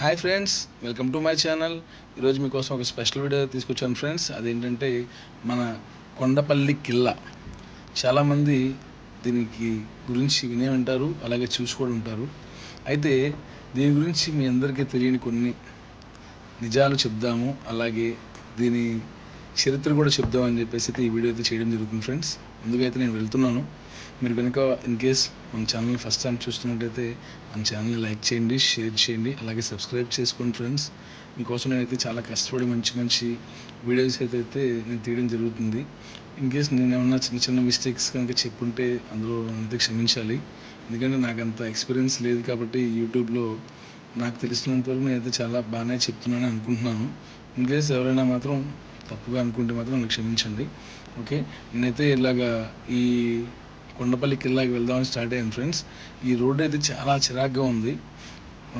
Hi friends welcome to my channel ఈరోజు మీకోసం ఒక స్పెషల్ వీడియో తీసుకొచ్చాను ఫ్రెండ్స్ అదేంటంటే మన కొండపల్లి కిల్లా. చాలామంది దీనికి గురించి వినే ఉంటారు అలాగే చూసి కూడా ఉంటారు. అయితే దీని గురించి మీ అందరికీ తెలియని కొన్ని నిజాలు చెప్దాము అలాగే దీని చరిత్ర కూడా చెప్దామని చెప్పేసి అయితే ఈ వీడియో అయితే చేయడం జరుగుతుంది ఫ్రెండ్స్ ముందుగా అయితే నేను వెళ్తున్నాను. మీరు కనుక ఇన్ కేస్ మన ఛానల్ ఫస్ట్ టైం చూస్తున్నట్టయితే మన ఛానల్ని లైక్ చేయండి షేర్ చేయండి అలాగే సబ్స్క్రైబ్ చేసుకోండి ఫ్రెండ్స్ మీకోసం నేనైతే చాలా కష్టపడి మంచి మంచి వీడియోస్ అయితే అయితే నేను తీయడం జరుగుతుంది. ఇన్ కేస్ నేను ఏమన్నా చిన్న చిన్న మిస్టేక్స్ కనుక చెప్పుంటే అందులో అయితే క్షమించాలి. ఎందుకంటే నాకు అంత ఎక్స్పీరియన్స్ లేదు కాబట్టి యూట్యూబ్లో నాకు తెలిసినంత వరకు నేనైతే చాలా బాగానే చెప్తున్నాను అనుకుంటున్నాను. ఇన్ కేస్ ఎవరైనా మాత్రం తప్పుగా అనుకుంటే మాత్రం నన్ను క్షమించండి. ఓకే నేనైతే ఇలాగా ఈ కొండపల్లి కిల్లాకి వెళ్దామని స్టార్ట్ అయ్యాను ఫ్రెండ్స్. ఈ రోడ్ అయితే చాలా చిరాగ్గా ఉంది.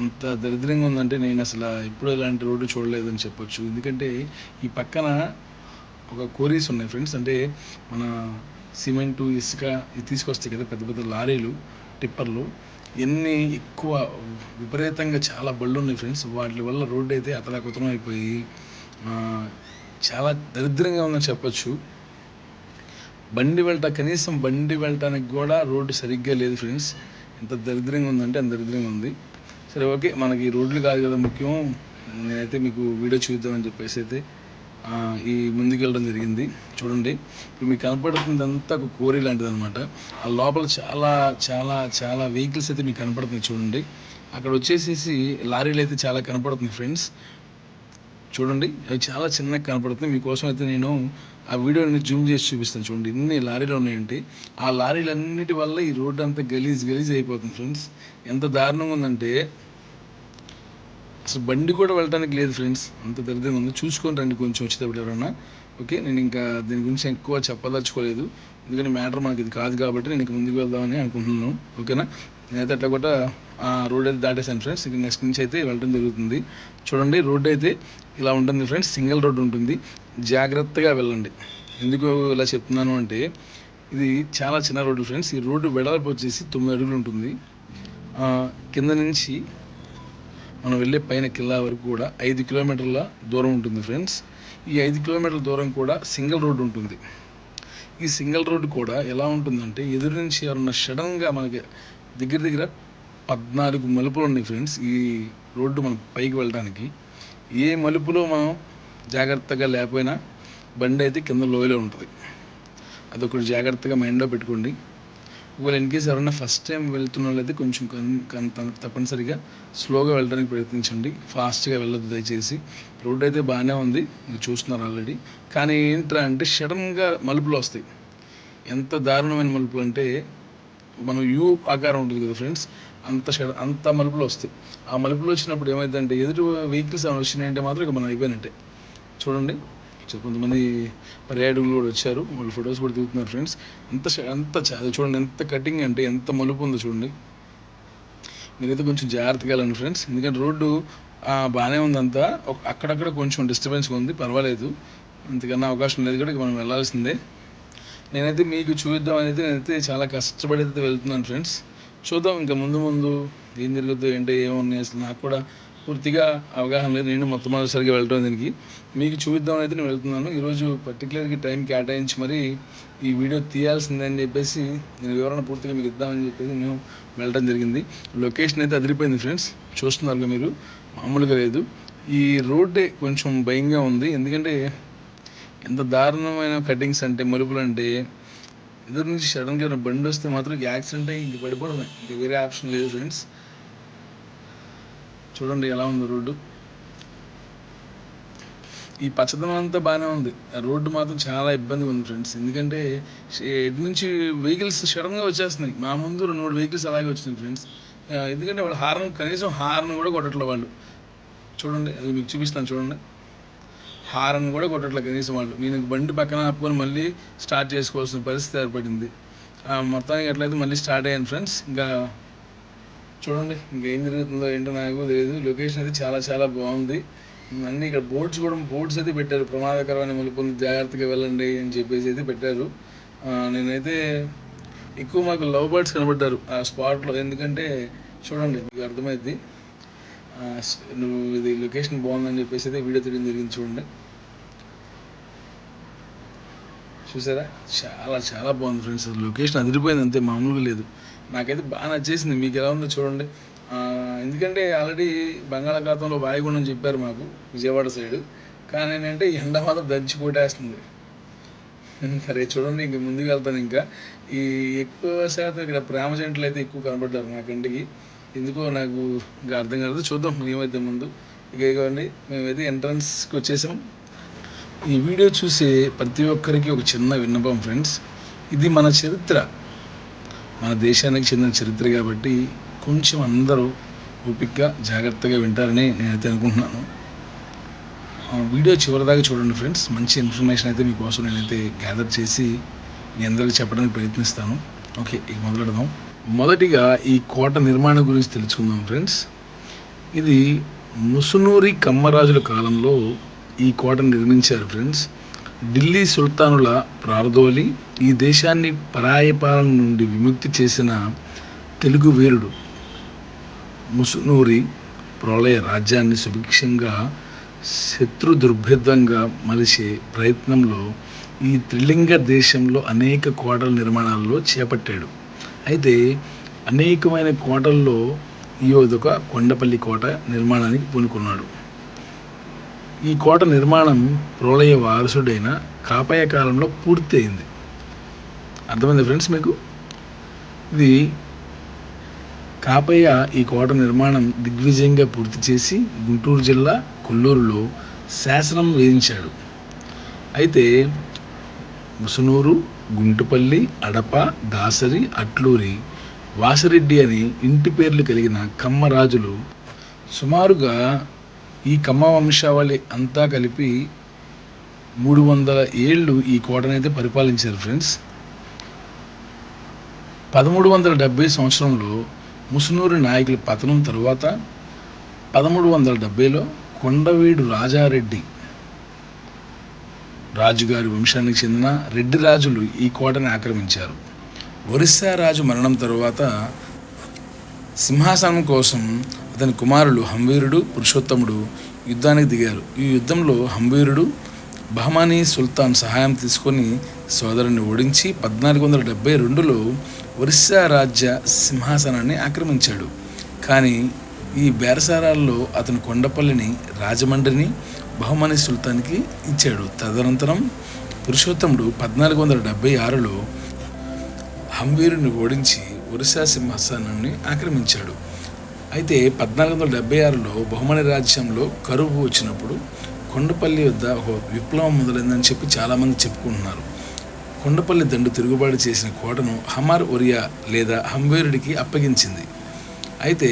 అంత దరిద్రంగా ఉందంటే నేను అసలు ఎప్పుడూ ఇలాంటి రోడ్డు చూడలేదని చెప్పొచ్చు. ఎందుకంటే ఈ పక్కన ఒక కోరీస్ ఉన్నాయి ఫ్రెండ్స్. అంటే మన సిమెంటు ఇసుక ఇది తీసుకొస్తాయి కదా పెద్ద పెద్ద లారీలు టిప్పర్లు. ఎన్ని ఎక్కువ విపరీతంగా చాలా బళ్ళు ఉన్నాయి ఫ్రెండ్స్. వాటి వల్ల రోడ్డు అయితే అతలాకుతలం అయిపోయి చాలా దరిద్రంగా ఉందని చెప్పొచ్చు. బండి వెళ్తా కనీసం బండి వెళ్ళటానికి కూడా రోడ్డు సరిగ్గా లేదు ఫ్రెండ్స్. ఎంత దరిద్రంగా ఉందంటే అంత దరిద్రంగా ఉంది. సరే ఓకే మనకి రోడ్లు కాదు కదా ముఖ్యం. నేనైతే మీకు వీడియో చూద్దామని చెప్పేసి అయితే ఈ ముందుకెళ్ళడం జరిగింది. చూడండి ఇప్పుడు మీకు కనపడుతుంది అంతా ఒక కోరి లాంటిది అనమాట ఆ లోపల చాలా చాలా చాలా వెహికల్స్ అయితే మీకు కనపడుతుంది చూడండి. అక్కడ వచ్చేసేసి లారీలు అయితే చాలా కనపడుతుంది ఫ్రెండ్స్. చూడండి అవి చాలా చిన్నగా కనపడుతుంది మీకోసం అయితే నేను ఆ వీడియోని జూమ్ చేసి చూపిస్తాను చూడండి. ఇన్ని లారీలు ఉన్నాయంటే ఆ లారీలన్నిటి వల్ల ఈ రోడ్డు అంతా గలీజ్ గలీజ్ అయిపోతుంది ఫ్రెండ్స్. ఎంత దారుణంగా ఉందంటే అసలు బండి కూడా వెళ్ళడానికి లేదు ఫ్రెండ్స్. అంత దరిద్రంగా ఉంది. చూసుకొని రండి కొంచెం వచ్చేటప్పుడు ఎవరన్నా ఓకే నేను ఇంకా దీని గురించి ఎక్కువ చెప్పదలుచుకోలేదు. ఎందుకంటే మ్యాటర్ మనకి ఇది కాదు కాబట్టి నేను ఇంక ముందుకు వెళ్దామని అనుకుంటున్నాను. ఓకేనా? నేనైతే అట్లా కూడా ఆ రోడ్ అయితే దాటేసాను ఫ్రెండ్స్. ఇక నెక్స్ట్ నుంచి అయితే వెళ్ళడం జరుగుతుంది. చూడండి రోడ్ అయితే ఇలా ఉంటుంది ఫ్రెండ్స్. సింగిల్ రోడ్ ఉంటుంది. జాగ్రత్తగా వెళ్ళండి. ఎందుకు ఇలా చెప్తున్నాను అంటే ఇది చాలా చిన్న రోడ్డు ఫ్రెండ్స్. ఈ రోడ్డు వెడల్పు వచ్చేసి తొమ్మిది అడుగులు ఉంటుంది. కింద నుంచి మనం వెళ్ళే పైన కిల్లా వరకు కూడా ఐదు కిలోమీటర్ల దూరం ఉంటుంది ఫ్రెండ్స్. ఈ ఐదు కిలోమీటర్ల దూరం కూడా సింగిల్ రోడ్డు ఉంటుంది. ఈ సింగిల్ రోడ్డు కూడా ఎలా ఉంటుందంటే ఎదురు నుంచి ఎవరన్నా సడన్గా మనకి దగ్గర దగ్గర పద్నాలుగు మలుపులు ఉన్నాయి ఫ్రెండ్స్ ఈ రోడ్డు మనం పైకి వెళ్ళడానికి. ఏ మలుపులో మనం జాగ్రత్తగా లేకపోయినా బండి అయితే కింద లోయలో ఉంటుంది. అదొకటి జాగ్రత్తగా మైండ్లో పెట్టుకోండి. ఒకవేళ ఇన్ కేస్ ఎవరైనా ఫస్ట్ టైం వెళ్తున్న వాళ్ళైతే కొంచెం తప్పనిసరిగా స్లోగా వెళ్ళడానికి ప్రయత్నించండి. ఫాస్ట్గా వెళ్ళొద్దు దయచేసి. రోడ్ అయితే బాగానే ఉంది. మీరు చూస్తున్నారు ఆల్రెడీ కానీ ఏంట్రా అంటే సడన్గా మలుపులు వస్తాయి. ఎంత దారుణమైన మలుపులు అంటే మనం యూ ఆకారం ఉంటుంది కదా ఫ్రెండ్స్? అంత షడ అంత మలుపులు వస్తాయి. ఆ మలుపులు వచ్చినప్పుడు ఏమైందంటే ఎదురు వెహికల్స్ ఏమైనా వచ్చినాయంటే మాత్రం ఇక మనం అయిపోయినట్టే. చూడండి. కొంతమంది పర్యాటకులు కూడా వచ్చారు. వాళ్ళు ఫొటోస్ కూడా దిగుతున్నారు ఫ్రెండ్స్. అంత ష- అంత చూడండి ఎంత కటింగ్ అంటే ఎంత మలుపు ఉందో చూడండి. మీరైతే కొంచెం జాగ్రత్తగా వెళ్ళండి ఫ్రెండ్స్. ఎందుకంటే రోడ్డు బాగానే ఉందంతా అక్కడక్కడ కొంచెం డిస్టర్బెన్స్గా ఉంది. పర్వాలేదు. అంతకన్నా అవకాశం లేదు కూడా మనం వెళ్ళాల్సిందే. నేనైతే మీకు చూద్దాం అనేది నేనైతే చాలా కష్టపడి అయితే వెళ్తున్నాను ఫ్రెండ్స్. చూద్దాం ఇంకా ముందు ముందు ఏం జరుగుతుంది ఏంటో ఏమున్నాయి అసలు నాకు కూడా పూర్తిగా అవగాహన లేదు. నేను మొత్తం మొదటిసారిగా వెళ్ళడం దీనికి. మీకు చూద్దామని అయితే నేను వెళ్తున్నాను. ఈరోజు పర్టికులర్గా టైం కేటాయించి మరి ఈ వీడియో తీయాల్సిందని చెప్పేసి నేను వివరణ పూర్తిగా మీకు ఇద్దామని చెప్పేసి మేము వెళ్ళడం జరిగింది. లొకేషన్ అయితే అదిరిపోయింది ఫ్రెండ్స్. చూస్తున్నారు మీరు? మామూలుగా లేదు. ఈ రోడ్డే కొంచెం భయంగా ఉంది. ఎందుకంటే ఎంత దారుణమైన కటింగ్స్ అంటే మలుపులు అంటే ఎదురు నుంచి సడన్గా ఏమైనా బండి వస్తే మాత్రం యాక్సిడెంట్ అయ్యి ఇంక పడిపోవడమే. ఇంక వేరే ఆప్షన్ లేదు ఫ్రెండ్స్ చూడండి ఎలా ఉంది రోడ్డు. ఈ పచ్చదనం అంతా బాగానే ఉంది. ఆ రోడ్డు మాత్రం చాలా ఇబ్బందిగా ఉంది ఫ్రెండ్స్ ఎందుకంటే ఎటు నుంచి వెహికల్స్ సడన్గా వచ్చేస్తున్నాయి. మా ముందు రెండు మూడు వెహికల్స్ అలాగే వచ్చినాయి ఫ్రెండ్స్ ఎందుకంటే వాళ్ళు హార్న్ కనీసం హార్న్ కూడా కొట్టట్లేదు వాళ్ళు. చూడండి అది మీకు చూపిస్తాను చూడండి. హారన్ కూడా కొట్టట్లేదు కనీసం వాళ్ళు. నేను బండి పక్కన ఆపుకొని మళ్ళీ స్టార్ట్ చేసుకోవాల్సిన పరిస్థితి ఏర్పడింది. ఆ, మొత్తానికి ఎట్లయితే మళ్ళీ స్టార్ట్ అయ్యాను ఫ్రెండ్స్ ఇంకా చూడండి ఇంకేం జరుగుతుందో ఏంటో నాకు తెలియదు లొకేషన్ అయితే చాలా చాలా బాగుంది. అన్నీ ఇక్కడ బోర్డ్స్ కూడా బోర్డ్స్ అయితే పెట్టారు. ప్రమాదకరమైన మలుపులు జాగ్రత్తగా వెళ్ళండి అని చెప్పేసి అయితే పెట్టారు. నేనైతే ఎక్కువ మాకు లవ్ బర్డ్స్ కనబడ్డారు ఆ స్పాట్లో ఎందుకంటే చూడండి మీకు అర్థమైంది నువ్వు ఇది లొకేషన్ బాగుందని చెప్పేసి అయితే వీడియో తీయడం జరిగింది చూడండి. చూసారా? చాలా చాలా బాగుంది ఫ్రెండ్స్. అది లొకేషన్ అదిరిపోయింది. అంతే మామూలుగా లేదు. నాకైతే బాగా నచ్చేసింది. మీకు ఎలా ఉందో చూడండి. ఎందుకంటే ఆల్రెడీ బంగాళాఖాతంలో వాయుగుండం చెప్పారు మాకు విజయవాడ సైడ్. కానీ ఏంటంటే ఎండ మాత్రం దంచి కొట్టేస్తుంది. సరే చూడండి ఇంక ముందుకు వెళ్తాను ఇంకా. ఈ ఎక్కువ శాతం ఇక్కడ ప్రేమ జంటలు అయితే ఎక్కువ కనబడ్డారు నా కంటికి. ఎందుకో నాకు ఇంకా అర్థం కాదు చూద్దాం ఏమైతే ముందు. ఇక ఇవ్వండి మేమైతే ఎంట్రన్స్కి వచ్చేసాం. ఈ వీడియో చూసే ప్రతి ఒక్కరికి ఒక చిన్న విన్నపం ఫ్రెండ్స్ ఇది మన చరిత్ర. మన దేశానికి చెందిన చరిత్ర కాబట్టి కొంచెం అందరూ ఓపికగా జాగ్రత్తగా వింటారని నేనైతే అనుకుంటున్నాను. వీడియో చివరిదాకా చూడండి ఫ్రెండ్స్ మంచి ఇన్ఫర్మేషన్ అయితే మీకోసం నేనైతే గ్యాదర్ చేసి మీ అందరికీ చెప్పడానికి ప్రయత్నిస్తాను. ఓకే ఇక మొదలెడదాం. మొదటిగా ఈ కోట నిర్మాణం గురించి తెలుసుకుందాం ఫ్రెండ్స్ ఇది ముసునూరి కమ్మరాజుల కాలంలో ఈ కోటను నిర్మించారు ఫ్రెండ్స్. ఢిల్లీ సుల్తానుల ప్రారదోలి ఈ దేశాన్ని పరాయ పాలన నుండి విముక్తి చేసిన తెలుగు వీరుడు ముసునూరి ప్రళయ రాజ్యాన్ని సుభిక్షంగా శత్రు దుర్భేదంగా మలిచే ప్రయత్నంలో ఈ త్రిలింగ దేశంలో అనేక కోటల నిర్మాణాల్లో చేపట్టాడు. అయితే అనేకమైన కోటల్లో ఈ ఒక కొండపల్లి కోట నిర్మాణానికి పూనుకున్నాడు. ఈ కోట నిర్మాణం ప్రోలయ వారసుడైన కాపయ్య కాలంలో పూర్తి అయింది. అర్థమైంది ఫ్రెండ్స్ మీకు? ఇది కాపయ్య ఈ కోట నిర్మాణం దిగ్విజయంగా పూర్తి చేసి గుంటూరు జిల్లా కొల్లూరులో శాసనం వేధించాడు అయితే ముసునూరు గుంటుపల్లి అడప దాసరి అట్లూరి వాసిరెడ్డి అని ఇంటి పేర్లు కలిగిన కమ్మ రాజులు సుమారుగా ఈ కమ్మ వంశావళి అంతా కలిపి మూడు వందల ఏళ్ళు ఈ కోటనైతే పరిపాలించారు ఫ్రెండ్స్. పదమూడు వందల డెబ్బై సంవత్సరంలో ముసునూరు నాయకుల పతనం తరువాత పదమూడు వందల డెబ్బైలో కొండవీడు రాజారెడ్డి రాజుగారి వంశానికి చెందిన రెడ్డి రాజులు ఈ కోటని ఆక్రమించారు. ఒరిస్సా రాజు మరణం తరువాత సింహాసనం కోసం అతని కుమారులు హంవీరుడు పురుషోత్తముడు యుద్ధానికి దిగారు. ఈ యుద్ధంలో హంవీరుడు బహమానీ సుల్తాన్ సహాయం తీసుకొని సోదరుని ఓడించి పద్నాలుగు వందల డెబ్బై రెండులో ఒరిస్సా రాజ్య సింహాసనాన్ని ఆక్రమించాడు. కానీ ఈ బేరసారాల్లో అతను కొండపల్లిని రాజమండ్రిని బహుమని సుల్తాన్కి ఇచ్చాడు. తదనంతరం పురుషోత్తముడు పద్నాలుగు వందల డెబ్బై ఆరులో హంవీరుని ఓడించి ఒరిస్సా సింహాసనాన్ని ఆక్రమించాడు. అయితే పద్నాలుగు వందల డెబ్బై ఆరులో బహుమని రాజ్యంలో కరువు వచ్చినప్పుడు కొండపల్లి వద్ద ఒక విప్లవం మొదలైందని చెప్పి చాలామంది చెప్పుకుంటున్నారు. కొండపల్లి దండు తిరుగుబాటు చేసిన కోటను హమార్ ఒరియా లేదా హంవేరుడికి అప్పగించింది. అయితే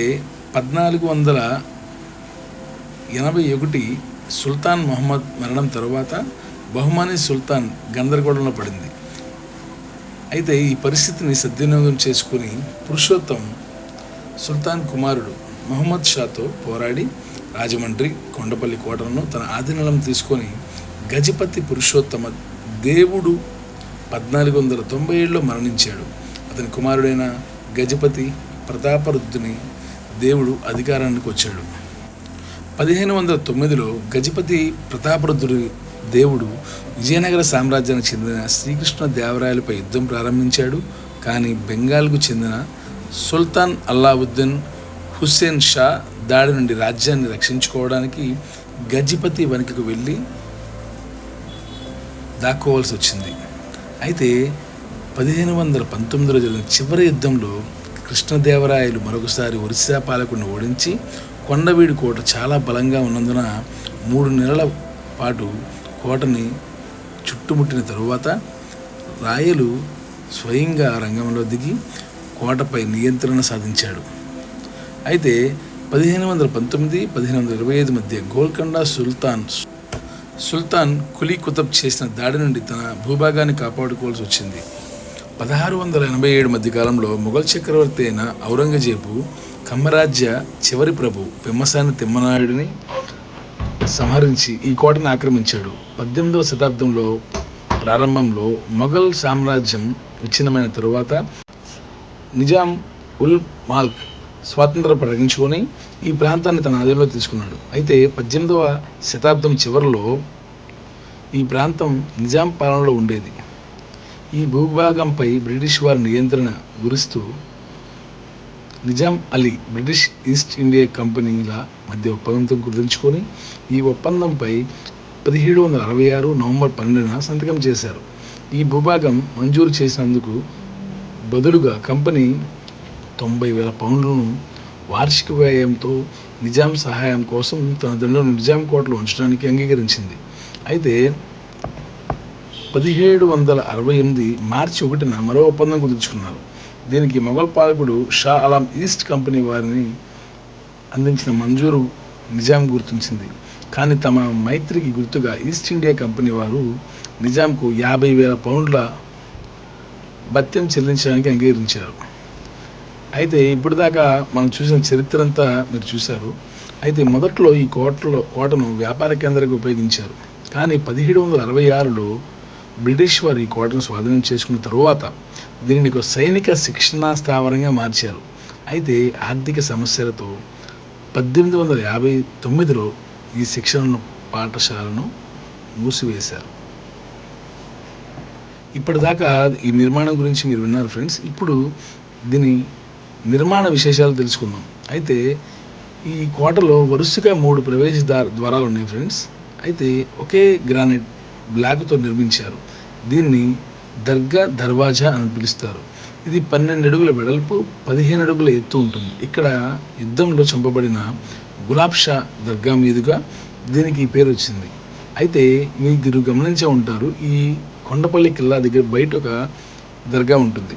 పద్నాలుగు వందల ఎనభై ఒకటి సుల్తాన్ మొహమ్మద్ మరణం తరువాత బహుమాని సుల్తాన్ గందరగోళంలో పడింది. అయితే ఈ పరిస్థితిని సద్వినియోగం చేసుకుని పురుషోత్తం సుల్తాన్ కుమారుడు మహమ్మద్ షాతో పోరాడి రాజమండ్రి కొండపల్లి కోటలను తన ఆధీనంలో తీసుకొని గజపతి పురుషోత్తమ దేవుడు పద్నాలుగు వందల తొంభై ఏడులో మరణించాడు. అతని కుమారుడైన గజపతి ప్రతాపరుద్దుని దేవుడు అధికారానికి వచ్చాడు. పదిహేను వందల తొమ్మిదిలో గజపతి ప్రతాపరుద్రుడి దేవుడు విజయనగర సామ్రాజ్యానికి చెందిన శ్రీకృష్ణ దేవరాయలపై యుద్ధం ప్రారంభించాడు. కానీ బెంగాల్కు చెందిన సుల్తాన్ అల్లావుద్దీన్ హుస్సేన్ షా దాడి నుండి రాజ్యాన్ని రక్షించుకోవడానికి గజపతి వనికకు వెళ్ళి దాక్కోవాల్సి వచ్చింది. అయితే పదిహేను వందల పంతొమ్మిదిలో జరిగిన చివరి యుద్ధంలో కృష్ణదేవరాయలు మరొకసారి ఒరిస్సా పాలకుడిని ఓడించి కొండవీడి కోట చాలా బలంగా ఉన్నందున మూడు నెలల పాటు కోటని చుట్టుముట్టిన తరువాత రాయలు స్వయంగా రంగంలో దిగి కోటపై నియంత్రణ సాధించాడు. అయితే పదిహేను వందల పంతొమ్మిది పదిహేను వందల ఇరవై ఐదు మధ్య గోల్కొండ సుల్తాన్ సుల్తాన్ కులీ కుతబ్ చేసిన దాడి నుండి తన భూభాగాన్ని కాపాడుకోవాల్సి వచ్చింది. పదహారు వందల ఎనభై ఏడు మధ్య కాలంలో మొఘల్ చక్రవర్తి అయిన ఔరంగజేబు కమ్మరాజ్య చివరి ప్రభు పెమ్మసాని తిమ్మనాయుడిని సంహరించి ఈ కోటను ఆక్రమించాడు. పద్దెనిమిదవ శతాబ్దంలో ప్రారంభంలో మొఘల్ సామ్రాజ్యం విచ్ఛిన్నమైన తరువాత నిజాం ఉల్ మాల్క్ స్వాతంత్రం ప్రకటించుకొని ఈ ప్రాంతాన్ని తన ఆధీనంలో తీసుకున్నాడు. అయితే పద్దెనిమిదవ శతాబ్దం చివరిలో ఈ ప్రాంతం నిజాం పాలనలో ఉండేది. ఈ భూభాగంపై బ్రిటిష్ వారి నియంత్రణ గురిస్తూ Nizam Ali British East India కంపెనీల మధ్య ఒప్పందం గుర్తుంచుకొని ఈ ఒప్పందంపై పదిహేడు వందల అరవై ఆరు నవంబర్ పన్నెండున సంతకం చేశారు. ఈ భూభాగం మంజూరు చేసినందుకు బదులుగా కంపెనీ తొంభై వేల పౌండ్లను వార్షిక వ్యయంతో నిజాం సహాయం కోసం తన దండను నిజాం కోటలో ఉంచడానికి అంగీకరించింది. అయితే పదిహేడు వందల అరవై ఎనిమిది మార్చి ఒకటిన మరో ఒప్పందం కుదుర్చుకున్నారు. దీనికి మొఘల్ పాలకుడు షా అలాం ఈస్ట్ కంపెనీ వారిని అందించిన మంజూరు నిజాం గుర్తించింది. కానీ తమ మైత్రికి గుర్తుగా ఈస్ట్ ఇండియా కంపెనీ వారు నిజాంకు యాభై వేల పౌండ్ల భత్యం చెల్లించడానికి అంగీకరించారు. అయితే ఇప్పుడు దాకా మనం చూసిన చరిత్ర అంతా మీరు చూశారు. అయితే మొదట్లో ఈ కోటలో కోటను వ్యాపార కేంద్రంగా ఉపయోగించారు. కానీ పదిహేడు వందల అరవై ఆరులో బ్రిటిష్ వారు ఈ కోటను స్వాధీనం చేసుకున్న తరువాత దీనిని ఒక సైనిక శిక్షణా స్థావరంగా మార్చారు. అయితే ఆర్థిక సమస్యలతో పద్దెనిమిది వందల యాభై తొమ్మిదిలో ఈ శిక్షణ పాఠశాలను మూసివేశారు. ఇప్పటిదాకా ఈ నిర్మాణం గురించి మీరు విన్నారు ఫ్రెండ్స్. ఇప్పుడు దీని నిర్మాణ విశేషాలు తెలుసుకుందాం. అయితే ఈ కోటలో వరుసగా మూడు ప్రవేశ ద్వారాలు ఉన్నాయి ఫ్రెండ్స్. అయితే ఒకే గ్రానైట్ బ్లాక్తో నిర్మించారు. దీన్ని దర్గా దర్వాజా అని పిలుస్తారు. ఇది పన్నెండు అడుగుల వెడల్పు పదిహేను అడుగుల ఎత్తు ఉంటుంది. ఇక్కడ యుద్ధంలో చంపబడిన గులాబ్ షా దర్గా మీదుగా దీనికి పేరు వచ్చింది. అయితే మీరు గమనించే ఉంటారు ఈ కొండపల్లి కిల్లా దగ్గర బయట ఒక దర్గా ఉంటుంది.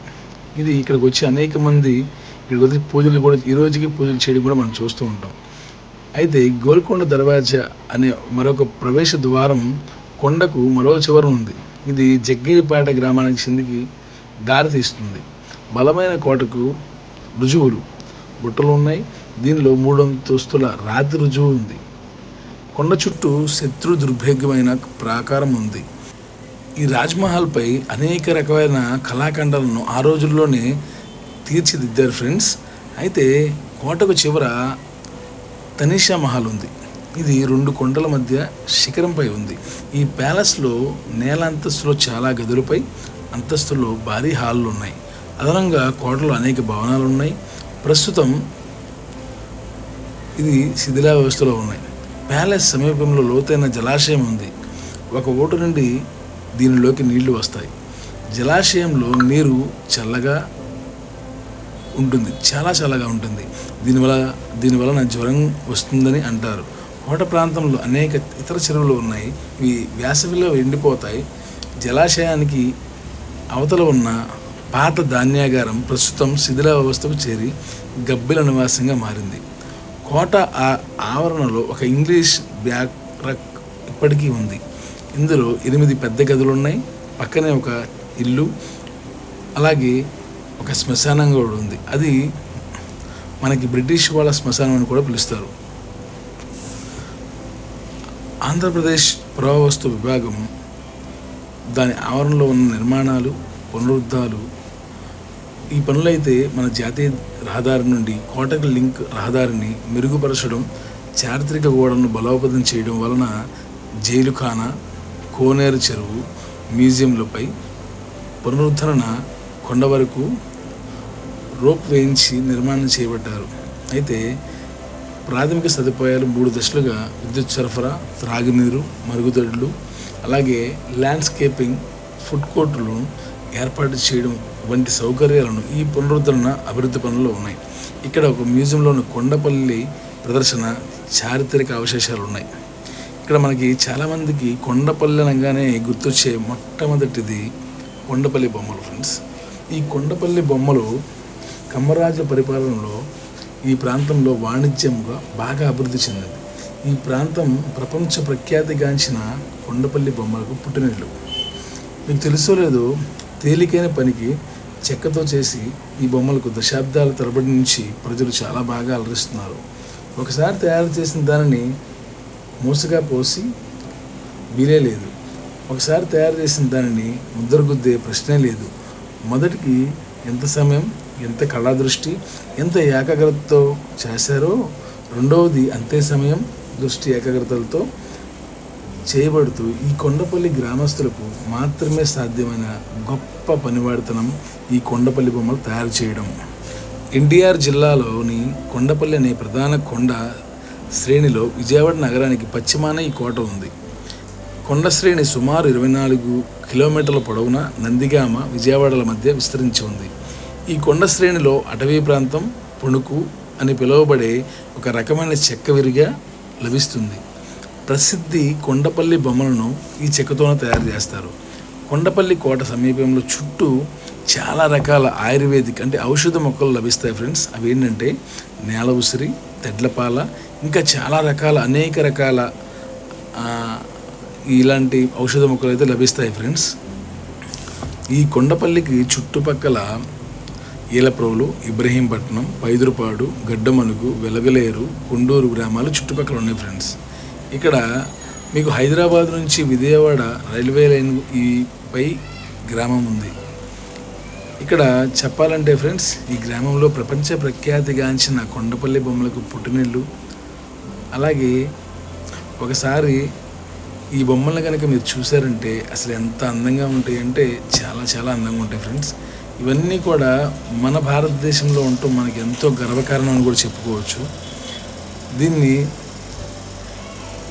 ఇది ఇక్కడికి వచ్చి అనేక మంది ఇక్కడికి వచ్చి పూజలు కూడా ఈ రోజుకి పూజలు చేయడం కూడా మనం చూస్తూ ఉంటాం. అయితే గోల్కొండ దర్వాజా అనే మరొక ప్రవేశ ద్వారం కొండకు మరో చివర ఉంది. ఇది జగ్గయ్యపేట గ్రామానికి చెందికి దారి తీస్తుంది. బలమైన కోటకు రుజువులు బుట్టలు ఉన్నాయి. దీనిలో మూడంతస్తుల రాతి రుజువు ఉంది. కొండ చుట్టూ శత్రు దుర్భేగ్యమైన ప్రాకారం ఉంది. ఈ రాజ్మహల్పై అనేక రకమైన కళాఖండాలను ఆ రోజుల్లోనే తీర్చిదిద్దారు ఫ్రెండ్స్. అయితే కోటకు చివర తనీషా మహల్ ఉంది. ఇది రెండు కొండల మధ్య శిఖరంపై ఉంది. ఈ ప్యాలెస్లో నేల అంతస్తులో చాలా గదులపై అంతస్తులో భారీ హాళ్ళు ఉన్నాయి అదనంగా కోటలో అనేక భవనాలు ఉన్నాయి ప్రస్తుతం ఇది శిథిలా వ్యవస్థలో ఉన్నాయి. ప్యాలెస్ సమీపంలో లోతైన జలాశయం ఉంది. ఒక ఓటు నుండి దీనిలోకి నీళ్ళు వస్తాయి. జలాశయంలో నీరు చల్లగా ఉంటుంది. చాలా చల్లగా ఉంటుంది. దీనివల్ల దీనివలన జ్వరం వస్తుందని అంటారు. కోట ప్రాంతంలో అనేక ఇతర చెరువులు ఉన్నాయి. ఇవి వేసవిలో ఎండిపోతాయి. జలాశయానికి అవతల ఉన్న పాత ధాన్యాగారం ప్రస్తుతం శిథిల వ్యవస్థకు చేరి గబ్బిల నివాసంగా మారింది. కోట ఆ ఆవరణలో ఒక ఇంగ్లీష్ బ్యాక్ రక్ ఇప్పటికీ ఉంది. ఇందులో ఎనిమిది పెద్ద గదులు ఉన్నాయి పక్కనే ఒక ఇల్లు అలాగే ఒక శ్మశానం కూడా ఉంది. అది మనకి బ్రిటిష్ వాళ్ళ శ్మశానం అని కూడా పిలుస్తారు. ఆంధ్రప్రదేశ్ పురావస్తు విభాగం దాని ఆవరణలో ఉన్న నిర్మాణాలు పునరుద్ధాలు ఈ పనులైతే మన జాతీయ రహదారి నుండి కోటకు లింక్ రహదారిని మెరుగుపరచడం చారిత్రక గోడలను బలోపేతం చేయడం వలన జైలుఖానా కోనేరు చెరువు మ్యూజియంలపై పునరుద్ధరణ కొండ వరకు రోప్ వేయించి నిర్మాణం చేయబడ్డారు. అయితే ప్రాథమిక సదుపాయాలు మూడు దశలుగా విద్యుత్ సరఫరా త్రాగునీరు మరుగుదొడ్లు అలాగే ల్యాండ్స్కేపింగ్ ఫుడ్ కోర్టులు ఏర్పాటు చేయడం వంటి సౌకర్యాలను ఈ పునరుద్ధరణ అభివృద్ధి పనుల్లో ఉన్నాయి. ఇక్కడ ఒక మ్యూజియంలోని కొండపల్లి ప్రదర్శన చారిత్రక అవశేషాలు ఉన్నాయి. ఇక్కడ మనకి చాలామందికి కొండపల్లి అనగానే గుర్తొచ్చే మొట్టమొదటిది కొండపల్లి బొమ్మలు ఫ్రెండ్స్ ఈ కొండపల్లి బొమ్మలు కమ్మరాజు పరిపాలనలో ఈ ప్రాంతంలో వాణిజ్యంగా బాగా అభివృద్ధి చెందింది. ఈ ప్రాంతం ప్రపంచ ప్రఖ్యాతిగాంచిన కొండపల్లి బొమ్మలకు పుట్టినిల్లు మీకు తెలుసో లేదో తేలికైన పనికి చెక్కతో చేసి ఈ బొమ్మలకు దశాబ్దాల తరబడి నుంచి ప్రజలు చాలా బాగా అలరిస్తున్నారు. ఒకసారి తయారు చేసిన దానిని మూసగా పోసి వీలే లేదు. ఒకసారి తయారు చేసిన దానిని ముద్దరగుద్దే ప్రశ్నే లేదు. మొదటికి ఎంత సమయం ఎంత కళాదృష్టి ఎంత ఏకాగ్రతతో చేశారో రెండవది అంతే సమయం దృష్టి ఏకాగ్రతలతో చేయబడుతూ ఈ కొండపల్లి గ్రామస్తులకు మాత్రమే సాధ్యమైన గొప్ప పనివాడితనం ఈ కొండపల్లి బొమ్మలు తయారు చేయడం. ఎన్టీఆర్ జిల్లాలోని కొండపల్లి అనే ప్రధాన కొండ శ్రేణిలో విజయవాడ నగరానికి పశ్చిమాన ఈ కోట ఉంది. కొండ శ్రేణి సుమారు ఇరవై నాలుగు కిలోమీటర్ల పొడవున నందిగామ విజయవాడల మధ్య విస్తరించి ఉంది. ఈ కొండ శ్రేణిలో అటవీ ప్రాంతం పుణుకు అని పిలువబడే ఒక రకమైన చెక్క విరిగా లభిస్తుంది. ప్రసిద్ధి కొండపల్లి బొమ్మలను ఈ చెక్కతోనే తయారు చేస్తారు. కొండపల్లి కోట సమీపంలో చుట్టూ చాలా రకాల ఆయుర్వేదిక్ అంటే ఔషధ మొక్కలు లభిస్తాయి ఫ్రెండ్స్. అవి ఏంటంటే నేల ఉసిరి తెడ్లపాల ఇంకా చాలా రకాల అనేక రకాల ఇలాంటి ఔషధ మొక్కలు అయితే లభిస్తాయి ఫ్రెండ్స్. ఈ కొండపల్లికి చుట్టుపక్కల ఈలప్రోలు ఇబ్రహీంపట్నం పైదురుపాడు గడ్డమనుగు వెలగలేరు కొండూరు గ్రామాలు చుట్టుపక్కల ఉన్నాయి ఫ్రెండ్స్. ఇక్కడ మీకు హైదరాబాద్ నుంచి విజయవాడ రైల్వే లైన్ ఈ పై గ్రామం ఉంది. ఇక్కడ చెప్పాలంటే ఫ్రెండ్స్ ఈ గ్రామంలో ప్రపంచ ప్రఖ్యాతిగాంచిన కొండపల్లి బొమ్మలకు పుట్టినిల్లు. అలాగే ఒకసారి ఈ బొమ్మలను కనుక మీరు చూసారంటే అసలు ఎంత అందంగా ఉంటాయి అంటే చాలా చాలా అందంగా ఉంటాయి ఫ్రెండ్స్. ఇవన్నీ కూడా మన భారతదేశంలో ఉంటూ మనకి ఎంతో గర్వకారణం అని కూడా చెప్పుకోవచ్చు. దీన్ని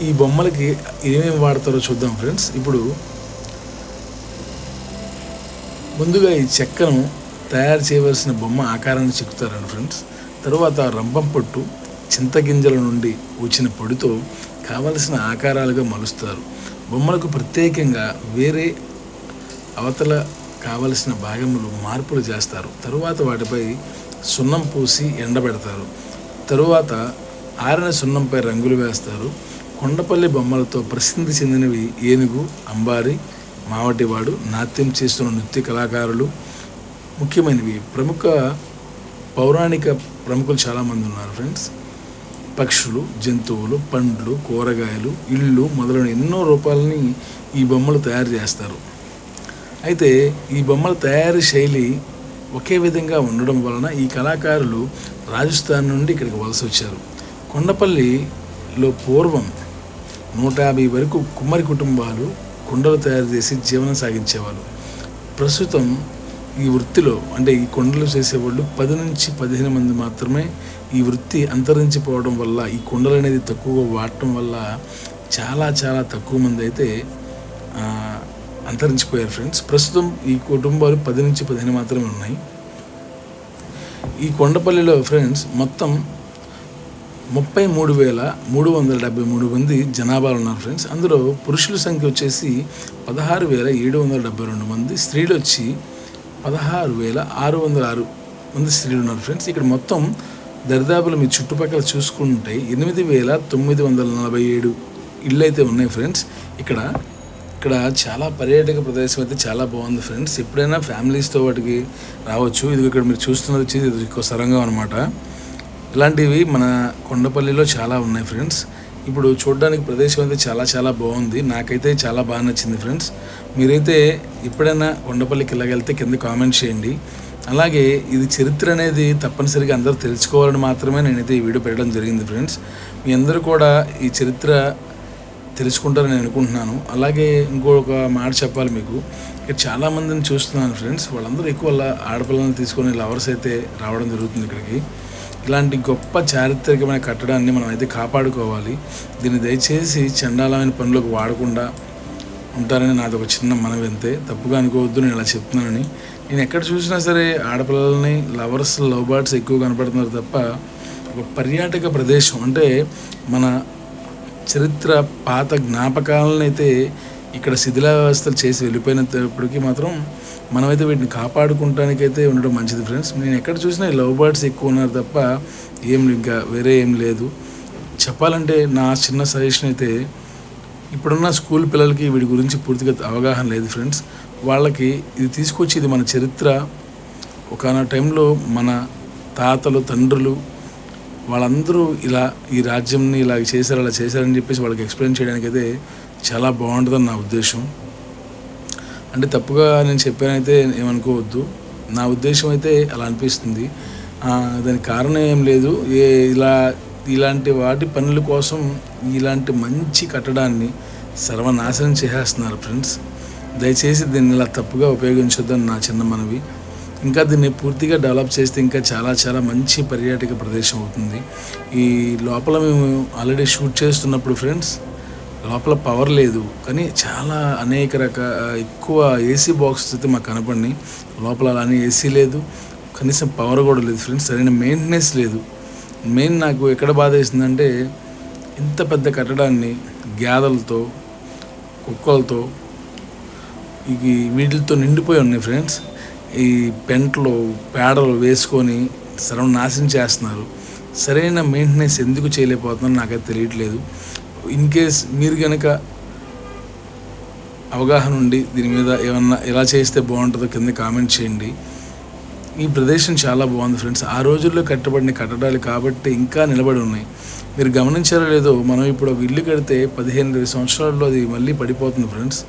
ఈ బొమ్మలకి ఏమేమి వాడతారో చూద్దాం ఫ్రెండ్స్. ఇప్పుడు ముందుగా ఈ చెక్కను తయారు చేయవలసిన బొమ్మ ఆకారాన్ని చెక్కుతారండి ఫ్రెండ్స్ తరువాత రంపం పొట్టు చింతగింజల నుండి వచ్చిన పొడితో కావలసిన ఆకారాలుగా మలుస్తారు. బొమ్మలకు ప్రత్యేకంగా వేరే అవతల కావలసిన భాగములు మార్పులు చేస్తారు. తరువాత వాటిపై సున్నం పూసి ఎండబెడతారు. తరువాత ఆరిన సున్నంపై రంగులు వేస్తారు. కొండపల్లి బొమ్మలతో ప్రసిద్ధి చెందినవి ఏనుగు అంబారి మావటివాడు నాట్యం చేస్తున్న నృత్య కళాకారులు ముఖ్యమైనవి. ప్రముఖ పౌరాణిక ప్రముఖులు చాలామంది ఉన్నారు ఫ్రెండ్స్. పక్షులు జంతువులు పండ్లు కూరగాయలు ఇళ్ళు మొదలైన ఎన్నో రూపాలని ఈ బొమ్మలు తయారు చేస్తారు. అయితే ఈ బొమ్మల తయారీ శైలి ఒకే విధంగా ఉండడం వలన ఈ కళాకారులు రాజస్థాన్ నుండి ఇక్కడికి వలస వచ్చారు. కొండపల్లిలో పూర్వం నూట యాభై వరకు కుమ్మరి కుటుంబాలు కుండలు తయారు చేసి జీవనం సాగించేవాళ్ళు. ప్రస్తుతం ఈ వృత్తిలో అంటే ఈ కుండలు చేసేవాళ్ళు పది నుంచి పదిహేను మంది మాత్రమే ఈ వృత్తి అంతరించిపోవడం వల్ల ఈ కుండలు అనేది తక్కువగా వాడటం వల్ల చాలా చాలా తక్కువ మంది అయితే అంతరించిపోయారు ఫ్రెండ్స్. ప్రస్తుతం ఈ కుటుంబాలు పది నుంచి పదిహేను మాత్రమే ఉన్నాయి. ఈ కొండపల్లిలో ఫ్రెండ్స్ మొత్తం ముప్పై మూడు వేల మూడు వందల డెబ్బై మూడు మంది జనాభాలు ఉన్నారు ఫ్రెండ్స్ అందులో పురుషుల సంఖ్య వచ్చేసి పదహారు వేల ఏడు వందల డెబ్బై రెండు మంది స్త్రీలు వచ్చి పదహారు వేల ఆరు వందల ఆరు మంది స్త్రీలు ఉన్నారు ఫ్రెండ్స్ ఇక్కడ మొత్తం దరిదాపులు మీ చుట్టుపక్కల చూసుకుంటే ఎనిమిది వేల తొమ్మిది వందల నలభై ఏడు ఇళ్ళు అయితే ఉన్నాయి ఫ్రెండ్స్ ఇక్కడ ఇక్కడ చాలా పర్యాటక ప్రదేశం అయితే చాలా బాగుంది ఫ్రెండ్స్ ఎప్పుడైనా ఫ్యామిలీస్తో వాటికి రావచ్చు. ఇది ఇక్కడ మీరు చూస్తున్నది వచ్చేసి ఇది సరంగం అనమాట ఇలాంటివి మన కొండపల్లిలో చాలా ఉన్నాయి ఫ్రెండ్స్. ఇప్పుడు చూడడానికి ప్రదేశం అయితే చాలా చాలా బాగుంది. నాకైతే చాలా బాగా నచ్చింది ఫ్రెండ్స్. మీరైతే ఎప్పుడైనా కొండపల్లికి వెళ్ళగలితే కింద కామెంట్ చేయండి. అలాగే ఇది చరిత్ర అనేది తప్పనిసరిగా అందరూ తెలుసుకోవాలని మాత్రమే నేనైతే ఈ వీడియో పెట్టడం జరిగింది ఫ్రెండ్స్. మీ అందరూ కూడా ఈ చరిత్ర తెలుసుకుంటారని నేను అనుకుంటున్నాను. అలాగే ఇంకొక మాట చెప్పాలి మీకు. ఇక్కడ చాలా మందిని చూస్తున్నాను ఫ్రెండ్స్. వాళ్ళందరూ ఎక్కువ ఆడపిల్లల్ని తీసుకొని లవర్స్ అయితే రావడం జరుగుతుంది ఇక్కడికి. ఇలాంటి గొప్ప చారిత్రకమైన కట్టడాన్ని మనం అయితే కాపాడుకోవాలి. దీన్ని దయచేసి చండాలమైన పనులకు వాడకుండా ఉంటారని నాది ఒక చిన్న మనవి అంతే తప్పుగా అనుకోవద్దు నేను ఇలా చెప్తున్నానని. నేను ఎక్కడ చూసినా సరే ఆడపిల్లల్ని లవర్స్ లవ్ బర్డ్స్ ఎక్కువ కనపడుతున్నారు తప్ప ఒక పర్యాటక ప్రదేశం. అంటే మన చరిత్ర పాత జ్ఞాపకాలను అయితే ఇక్కడ శిథిలావస్థలు చేసి వెళ్ళిపోయినప్పటికీ మాత్రం మనమైతే వీటిని కాపాడుకుంటానికైతే ఉండడం మంచిది ఫ్రెండ్స్. నేను ఎక్కడ చూసినా ఈ లవ్ బర్డ్స్ ఎక్కువ ఉన్నారు తప్ప ఏం ఇంకా వేరే ఏం లేదు. చెప్పాలంటే నా చిన్న సజెషన్ అయితే ఇప్పుడున్న స్కూల్ పిల్లలకి వీటి గురించి పూర్తిగా అవగాహన లేదు ఫ్రెండ్స్. వాళ్ళకి ఇది తీసుకొచ్చి ఇది మన చరిత్ర. ఒకనొక టైంలో మన తాతలు తండ్రులు వాళ్ళందరూ ఇలా ఈ రాజ్యంని ఇలా చేశారు అలా చేశారని చెప్పేసి వాళ్ళకి ఎక్స్ప్లెయిన్ చేయడానికి అయితే చాలా బాగుంటుందని నా ఉద్దేశం. అంటే తప్పుగా నేను చెప్పానైతే ఏమనుకోవద్దు. నా ఉద్దేశం అయితే అలా అనిపిస్తుంది. దానికి కారణం ఏం లేదు. ఏ ఇలా ఇలాంటి వాటి పనుల కోసం ఇలాంటి మంచి కట్టడాన్ని సర్వనాశనం చేసేస్తున్నారు ఫ్రెండ్స్. దయచేసి దీన్ని ఇలా తప్పుగా ఉపయోగించొద్దని నా చిన్న మనవి. ఇంకా దీన్ని పూర్తిగా డెవలప్ చేస్తే ఇంకా చాలా చాలా మంచి పర్యాటక ప్రదేశం అవుతుంది. ఈ లోపల మేము ఆల్రెడీ షూట్ చేస్తున్నప్పుడు ఫ్రెండ్స్ లోపల పవర్ లేదు. కానీ చాలా అనేక రక ఎక్కువ ఏసీ బాక్సెస్ అయితే మాకు కనపడినాయి. లోపల అలానే ఏసీ లేదు. కనీసం పవర్ కూడా లేదు ఫ్రెండ్స్ సరైన మెయింటెనెన్స్ లేదు. మెయిన్ నాకు ఎక్కడ బాధ వేసిందంటే ఇంత పెద్ద కట్టడాన్ని గ్యాదలతో కుక్కలతో ఇవి వీటితో నిండిపోయి ఉన్నాయి ఫ్రెండ్స్ ఈ పెంటలు పేడలు వేసుకొని సర్వనాశనం చేస్తున్నారు. సరైన మెయింటెనెన్స్ ఎందుకు చేయలేకపోతున్నారో నాకైతే తెలియట్లేదు. ఇన్ కేస్ మీరు కనుక అవగాహన ఉండి దీని మీద ఏమన్నా ఎలా చేస్తే బాగుంటుందో కింద కామెంట్ చేయండి. ఈ ప్రదేశం చాలా బాగుంది ఫ్రెండ్స్ ఆ రోజుల్లో కట్టబడిన కట్టడాలు కాబట్టి ఇంకా నిలబడి ఉన్నాయి. మీరు గమనించారో లేదో మనం ఇప్పుడు ఒక ఇల్లు కడితే పదిహేను ఇరవై సంవత్సరాల్లో అది మళ్ళీ పడిపోతుంది ఫ్రెండ్స్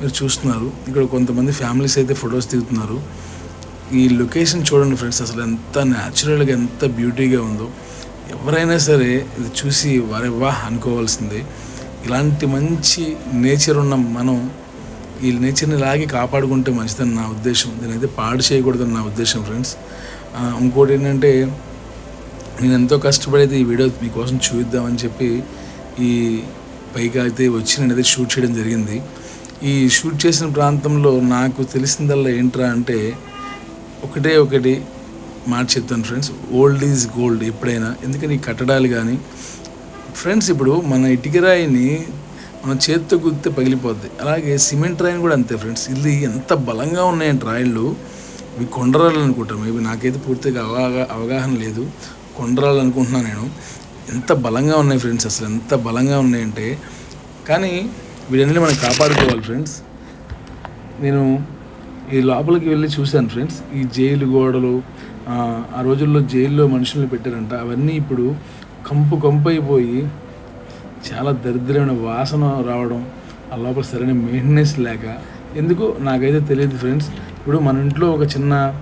మీరు చూస్తున్నారు. ఇక్కడ కొంతమంది ఫ్యామిలీస్ అయితే ఫొటోస్ దిగుతున్నారు. ఈ లొకేషన్ చూడండి ఫ్రెండ్స్ అసలు ఎంత న్యాచురల్గా ఎంత బ్యూటీగా ఉందో. ఎవరైనా సరే ఇది చూసి వారే వాహ్! అనుకోవాల్సిందే. ఇలాంటి మంచి నేచర్ ఉన్న మనం ఈ నేచర్ని లాగి కాపాడుకుంటే మంచిదని నా ఉద్దేశం. నేనైతే పాడు చేయకూడదని నా ఉద్దేశం ఫ్రెండ్స్. ఇంకోటి ఏంటంటే నేను ఎంతో కష్టపడైతే ఈ వీడియో మీకోసం చూద్దామని చెప్పి ఈ పైగా అయితే వచ్చి నేనైతే షూట్ చేయడం జరిగింది. ఈ షూట్ చేసిన ప్రాంతంలో నాకు తెలిసిందల్లా ఏంట్రా అంటే ఒకటే ఒకటి మాట చెప్తాను ఫ్రెండ్స్ ఓల్డ్ ఈజ్ గోల్డ్ ఎప్పుడైనా. ఎందుకని ఈ కట్టడాలు కానీ ఫ్రెండ్స్ ఇప్పుడు మన ఇటుకరాయిని మన చేత్తో గుద్దితే పగిలిపోద్ది. అలాగే సిమెంట్ రాయిని కూడా అంతే ఫ్రెండ్స్ ఇది ఎంత బలంగా ఉన్నాయంటే రాయిళ్ళు. ఇవి కొండరాళ్ళు అనుకుంటాం ఇవి నాకైతే పూర్తిగా అవగా అవగాహన లేదు. కొండరాళ్ళు అనుకుంటున్నాను నేను. ఎంత బలంగా ఉన్నాయి ఫ్రెండ్స్ అసలు. ఎంత బలంగా ఉన్నాయంటే. కానీ వీటన్ని మనం కాపాడుకోవాలి ఫ్రెండ్స్ నేను ఈ లోపలికి వెళ్ళి చూశాను ఫ్రెండ్స్ ఈ జైలు గోడలు ఆ, రోజుల్లో జైల్లో మనుషుల్ని పెట్టారంట. అవన్నీ ఇప్పుడు కంపు కంపు అయిపోయి చాలా దరిద్రమైన వాసన రావడం ఆ లోపల సరైన మెయింటెనెన్స్ లేక ఎందుకు నాకైతే తెలియదు ఫ్రెండ్స్. ఇప్పుడు మన ఇంట్లో ఒక చిన్న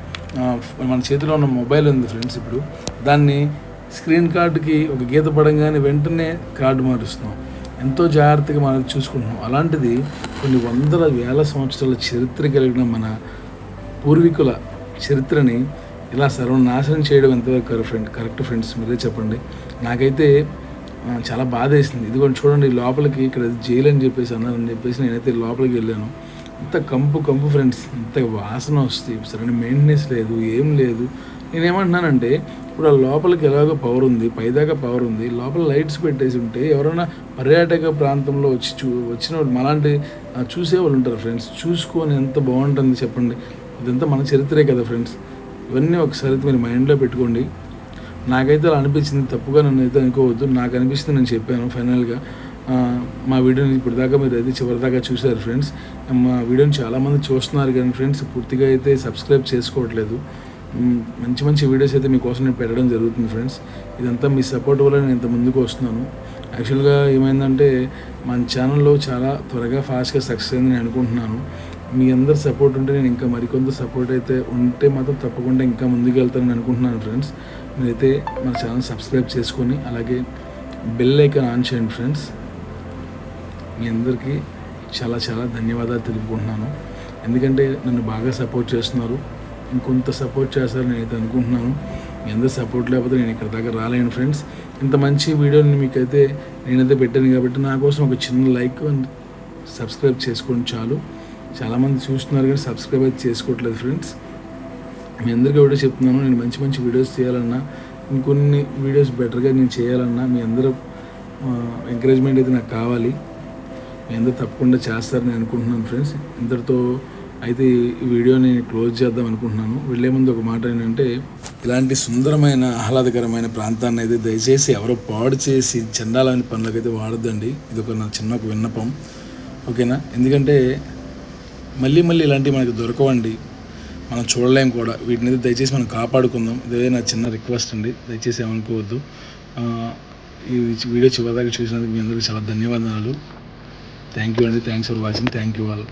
మన చేతిలో ఉన్న మొబైల్ ఉంది ఫ్రెండ్స్ ఇప్పుడు. దాన్ని స్క్రీన్ కార్డుకి ఒక గీత పడంగానే వెంటనే కార్డు మారుస్తున్నాం. ఎంతో జాగ్రత్తగా మనం చూసుకుంటున్నాం. అలాంటిది కొన్ని వందల వేల సంవత్సరాల చరిత్ర కలిగిన మన పూర్వీకుల చరిత్రని ఇలా సర్వనాశనం చేయడం ఎంతవరకు కరెక్ట్ ఫ్రెండ్ కరెక్ట్ ఫ్రెండ్స్ మీరే చెప్పండి. నాకైతే చాలా బాధ వేసింది. ఇదిగోండి చూడండి లోపలికి ఇక్కడ జైలు అని చెప్పేసి అన్నారని చెప్పేసి నేనైతే లోపలికి వెళ్ళాను. ఇంత కంపు కంపు ఫ్రెండ్స్ ఇంత వాసన వస్తుంది సరైన మెయింటెనెన్స్ లేదు ఏం లేదు. నేనేమంటున్నానంటే ఇప్పుడు ఆ లోపలికి ఎలాగో పవర్ ఉంది పైదాకా పవర్ ఉంది లోపల లైట్స్ పెట్టేసి ఉంటే ఎవరైనా పర్యాటక ప్రాంతంలో వచ్చి చూ వచ్చిన వాళ్ళు మలాంటి చూసేవాళ్ళు చూసే వాళ్ళు ఉంటారు ఫ్రెండ్స్ చూసుకొని ఎంత బాగుంటుంది చెప్పండి. ఇదంతా మన చరిత్రే కదా ఫ్రెండ్స్ ఇవన్నీ ఒకసారి అయితే మీరు మైండ్లో పెట్టుకోండి. నాకైతే అలా అనిపించింది. తప్పుగా నన్ను అయితే అనుకోవద్దు. నాకు అనిపిస్తుంది నేను చెప్పాను ఫైనల్గా. మా వీడియోని ఇప్పుడు దాకా మీరు అయితే చివరి దాకా చూశారు ఫ్రెండ్స్. మా వీడియోని చాలామంది చూస్తున్నారు కానీ ఫ్రెండ్స్ పూర్తిగా అయితే సబ్స్క్రైబ్ చేసుకోవట్లేదు. మంచి మంచి వీడియోస్ అయితే మీకోసం నేను పెట్టడం జరుగుతుంది ఫ్రెండ్స్. ఇదంతా మీ సపోర్ట్ వల్ల నేను ఇంత ముందుకు వస్తున్నాను. యాక్చువల్గా ఏమైందంటే మన ఛానల్లో చాలా త్వరగా ఫాస్ట్గా సక్సెస్ అయింది నేను అనుకుంటున్నాను. మీ అందరు సపోర్ట్ ఉంటే నేను ఇంకా మరికొంత సపోర్ట్ అయితే ఉంటే మాత్రం తప్పకుండా ఇంకా ముందుకు వెళ్తానని అనుకుంటున్నాను ఫ్రెండ్స్ మీరైతే మన ఛానల్ సబ్స్క్రైబ్ చేసుకొని అలాగే బెల్ ఐకాన్ ఆన్ చేయండి ఫ్రెండ్స్ మీ అందరికీ చాలా చాలా ధన్యవాదాలు తెలుపుకుంటున్నాను. ఎందుకంటే నన్ను బాగా సపోర్ట్ చేస్తున్నారు. ఇంకొంత సపోర్ట్ చేస్తారని నేనైతే అనుకుంటున్నాను. మీ అందరు సపోర్ట్ లేకపోతే నేను ఇక్కడ దాకా రాలేను ఫ్రెండ్స్ ఇంత మంచి వీడియోని మీకైతే నేనైతే పెట్టాను కాబట్టి నా కోసం ఒక చిన్న లైక్ అండ్ సబ్స్క్రైబ్ చేసుకోండి చాలు. చాలామంది చూస్తున్నారు కానీ సబ్స్క్రైబ్ అయితే చేసుకోవట్లేదు ఫ్రెండ్స్ మీ అందరికీ ఒకటే చెప్తున్నాను నేను మంచి మంచి వీడియోస్ చేయాలన్నా ఇంకొన్ని వీడియోస్ బెటర్గా నేను చేయాలన్నా మీ అందరూ ఎంకరేజ్మెంట్ అయితే నాకు కావాలి. మీ అందరూ తప్పకుండా చేస్తారని అనుకుంటున్నాను ఫ్రెండ్స్ ఇంతటితో అయితే ఈ వీడియోని క్లోజ్ చేద్దాం అనుకుంటున్నాను. వెళ్ళే ముందు ఒక మాట ఏంటంటే ఇలాంటి సుందరమైన ఆహ్లాదకరమైన ప్రాంతాన్ని అయితే దయచేసి ఎవరో పాడు చేసి చెండాలని పనులకైతే వాడొద్దండి. ఇది ఒక నా చిన్న ఒక విన్నపం. ఓకేనా? ఎందుకంటే మళ్ళీ మళ్ళీ ఇలాంటివి మనకి దొరకవండి. మనం చూడలేం కూడా. వీటిని దయచేసి మనం కాపాడుకుందాం. ఇదే నా చిన్న రిక్వెస్ట్ అండి. దయచేసి ఏమనుకోవద్దు. ఈ వీడియో చివరిదాకా చూసినందుకు మీ అందరికీ చాలా ధన్యవాదాలు. థ్యాంక్ యూ అండి. Thanks for watching. Thank you all.